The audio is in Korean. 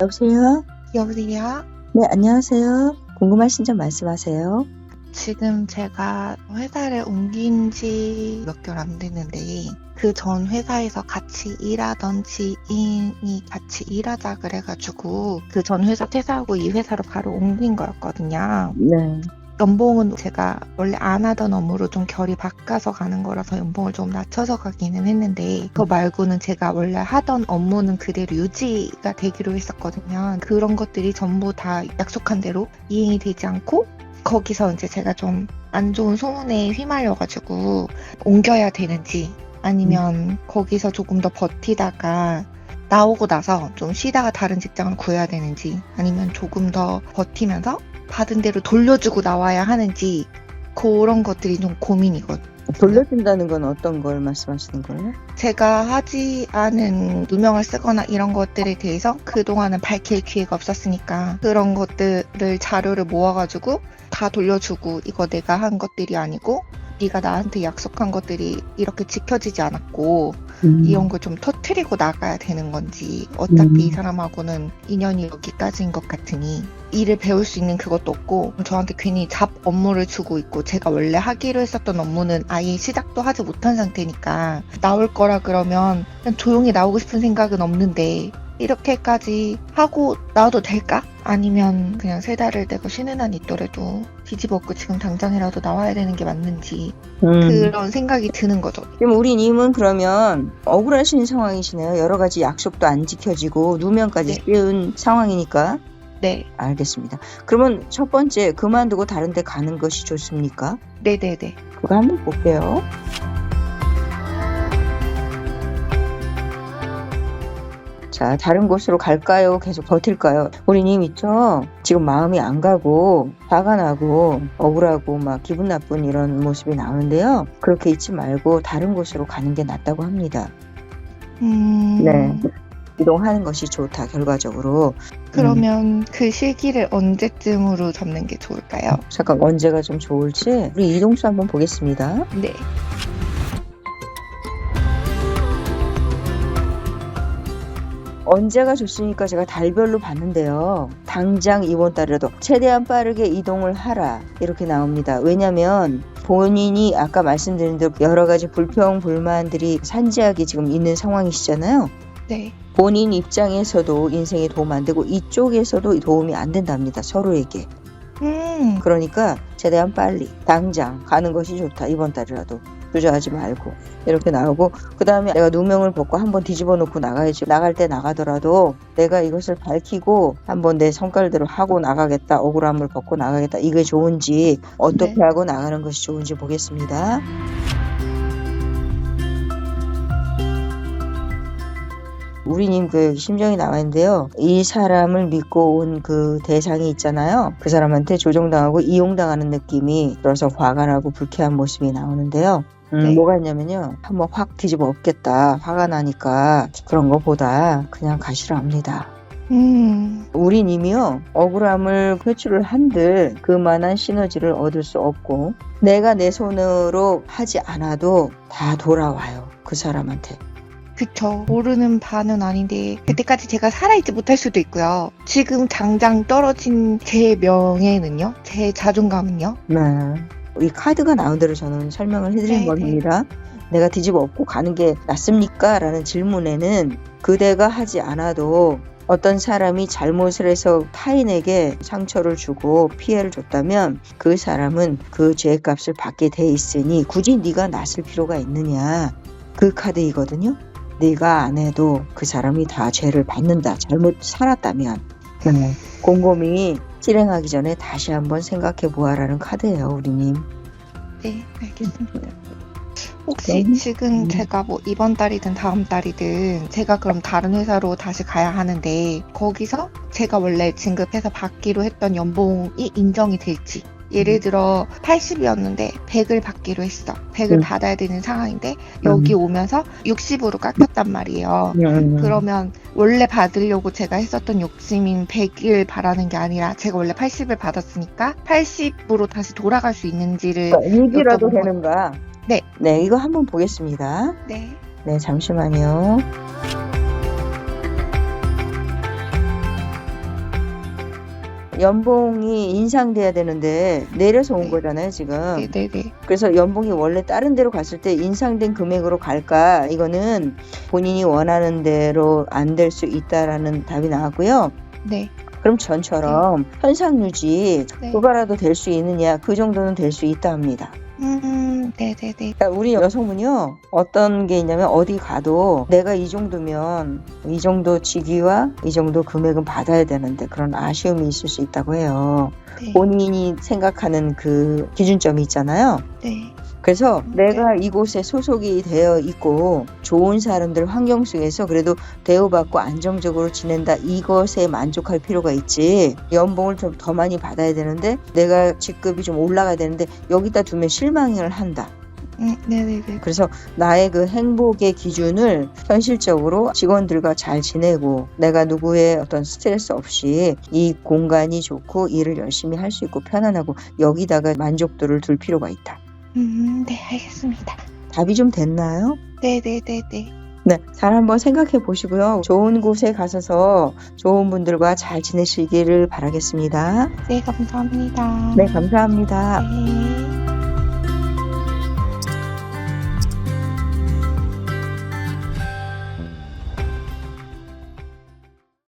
여보세요? 여보세요? 네, 안녕하세요. 궁금하신 점 말씀하세요. 지금 제가 회사를 옮긴 지 몇 개월 안 됐는데 그 전 회사에서 같이 일하던 지인이 같이 일하자 그래가지고 그 전 회사 퇴사하고 이 회사로 바로 옮긴 거였거든요. 네. 연봉은 제가 원래 안 하던 업무로 좀 결이 바꿔서 가는 거라서 연봉을 좀 낮춰서 가기는 했는데 그거 말고는 제가 원래 하던 업무는 그대로 유지가 되기로 했었거든요. 그런 것들이 전부 다 약속한 대로 이행이 되지 않고 거기서 이제 제가 좀 안 좋은 소문에 휘말려가지고 옮겨야 되는지 아니면 거기서 조금 더 버티다가 나오고 나서 좀 쉬다가 다른 직장을 구해야 되는지 아니면 조금 더 버티면서 받은 대로 돌려주고 나와야 하는지 그런 것들이 좀 고민이거든요. 돌려준다는 건 어떤 걸 말씀하시는 거예요? 제가 하지 않은 누명을 쓰거나 이런 것들에 대해서 그동안은 밝힐 기회가 없었으니까 그런 것들을 자료를 모아가지고 다 돌려주고 이거 내가 한 것들이 아니고 네가 나한테 약속한 것들이 이렇게 지켜지지 않았고 이런 걸 좀 터트리고 나가야 되는 건지 어차피 음. 이 사람하고는 인연이 여기까지인 것 같으니 일을 배울 수 있는 그것도 없고 저한테 괜히 잡 업무를 주고 있고 제가 원래 하기로 했었던 업무는 아예 시작도 하지 못한 상태니까 나올 거라 그러면 그냥 조용히 나오고 싶은 생각은 없는데 이렇게까지 하고 나와도 될까? 아니면 그냥 세 달을 내가 쉬는 한 있더라도 뒤집어엎고 지금 당장이라도 나와야 되는 게 맞는지 음. 그런 생각이 드는 거죠. 지금 우리 님은 그러면 억울하신 상황이시네요. 여러 가지 약속도 안 지켜지고 누명까지 네. 씌운 상황이니까 네, 알겠습니다. 그러면 첫 번째 그만두고 다른 데 가는 것이 좋습니까? 네네네. 그거 한번 볼게요. 자, 다른 곳으로 갈까요? 계속 버틸까요? 우리 님 있죠? 지금 마음이 안 가고, 화가 나고, 억울하고, 막 기분 나쁜 이런 모습이 나오는데요. 그렇게 있지 말고 다른 곳으로 가는 게 낫다고 합니다. 음, 네. 이동하는 것이 좋다, 결과적으로. 그러면 그 시기를 언제쯤으로 잡는 게 좋을까요? 잠깐 언제가 좀 좋을지, 우리 이동수 한번 보겠습니다. 네. 언제가 좋습니까? 제가 달별로 봤는데요. 당장 이번 달에도 최대한 빠르게 이동을 하라. 이렇게 나옵니다. 왜냐면 본인이 아까 말씀드린 대로 여러 가지 불평, 불만들이 산지하게 지금 있는 상황이시잖아요. 네. 본인 입장에서도 인생에 도움 안 되고 이쪽에서도 도움이 안 된답니다. 서로에게. 음, 그러니까 최대한 빨리 당장 가는 것이 좋다. 이번 달이라도. 주저하지 말고 이렇게 나오고 그 다음에 내가 누명을 벗고 한번 뒤집어 놓고 나가야지 나갈 때 나가더라도 내가 이것을 밝히고 한번 내 성깔대로 하고 나가겠다 억울함을 벗고 나가겠다 이게 좋은지 어떻게 네. 하고 나가는 것이 좋은지 보겠습니다 우리님 그 심정이 나와 있는데요. 이 사람을 믿고 온 그 대상이 있잖아요. 그 사람한테 조종당하고 이용당하는 느낌이 들어서 화가 나고 불쾌한 모습이 나오는데요. 음, 네. 뭐가 있냐면요. 한번 확 뒤집어 엎겠다. 화가 나니까 그런 거보다 그냥 가시라 합니다. 음, 우리 님이요. 억울함을 표출을 한들 그만한 시너지를 얻을 수 없고 내가 내 손으로 하지 않아도 다 돌아와요. 그 사람한테. 그쵸. 모르는 바는 아닌데, 그때까지 제가 살아있지 못할 수도 있고요. 지금 당장 떨어진 제 명예는요? 제 자존감은요? 네. 이 카드가 나온 대로 저는 설명을 해드린 네, 겁니다. 내가 뒤집어 엎고 가는 게 낫습니까? 라는 질문에는 그대가 하지 않아도 어떤 사람이 잘못을 해서 타인에게 상처를 주고 피해를 줬다면 그 사람은 그 죄값을 받게 돼 있으니 굳이 네가 낫을 필요가 있느냐 그 카드이거든요. 네가 안 해도 그 사람이 다 죄를 받는다. 잘못 살았다면 네. 곰곰이 실행하기 전에 다시 한번 생각해 보아라는 카드예요, 우리님. 네, 알겠습니다. 혹시 그럼? 지금 음. 제가 뭐 이번 달이든 다음 달이든 제가 그럼 다른 회사로 다시 가야 하는데 거기서 제가 원래 진급해서 받기로 했던 연봉이 인정이 될지 예를 음. 들어 80이었는데 100을 받기로 했어. 100을 음. 받아야 되는 상황인데 여기 오면서 60으로 깎였단 말이에요. 음. 그러면 원래 받으려고 제가 했었던 욕심인 100을 바라는 게 아니라 제가 원래 80을 받았으니까 80으로 다시 돌아갈 수 있는지를 그러니까 얘기라도 여쭤본 되는가? 네. 네, 이거 한번 보겠습니다. 네. 네, 잠시만요. 연봉이 인상돼야 되는데 내려서 온 네. 거잖아요, 지금. 네네 네. 그래서 연봉이 원래 다른 데로 갔을 때 인상된 금액으로 갈까? 이거는 본인이 원하는 대로 안 될 수 있다라는 답이 나왔고요. 네. 그럼 전처럼 현상 유지 네. 그거라도 될 수 있느냐? 그 정도는 될 수 있다 합니다. 음, 네네네. 그러니까 우리 여성분이요 어떤 게 있냐면 어디 가도 내가 이 정도면 이 정도 직위와 이 정도 금액은 받아야 되는데 그런 아쉬움이 있을 수 있다고 해요. 네. 본인이 생각하는 그 기준점이 있잖아요. 네. 그래서 음, 내가 이곳에 소속이 되어 있고 좋은 사람들 환경 속에서 그래도 대우받고 안정적으로 지낸다. 이것에 만족할 필요가 있지. 연봉을 좀 더 많이 받아야 되는데 내가 직급이 좀 올라가야 되는데 여기다 두면 실망을 한다. 음, 네네네. 그래서 나의 그 행복의 기준을 현실적으로 직원들과 잘 지내고 내가 누구의 어떤 스트레스 없이 이 공간이 좋고 일을 열심히 할 수 있고 편안하고 여기다가 만족도를 둘 필요가 있다 음, 네, 알겠습니다. 답이 좀 됐나요? 네네네네. 네, 잘 한번 생각해 보시고요. 좋은 곳에 가셔서 좋은 분들과 잘 지내시기를 바라겠습니다. 네, 감사합니다. 네, 감사합니다. 네.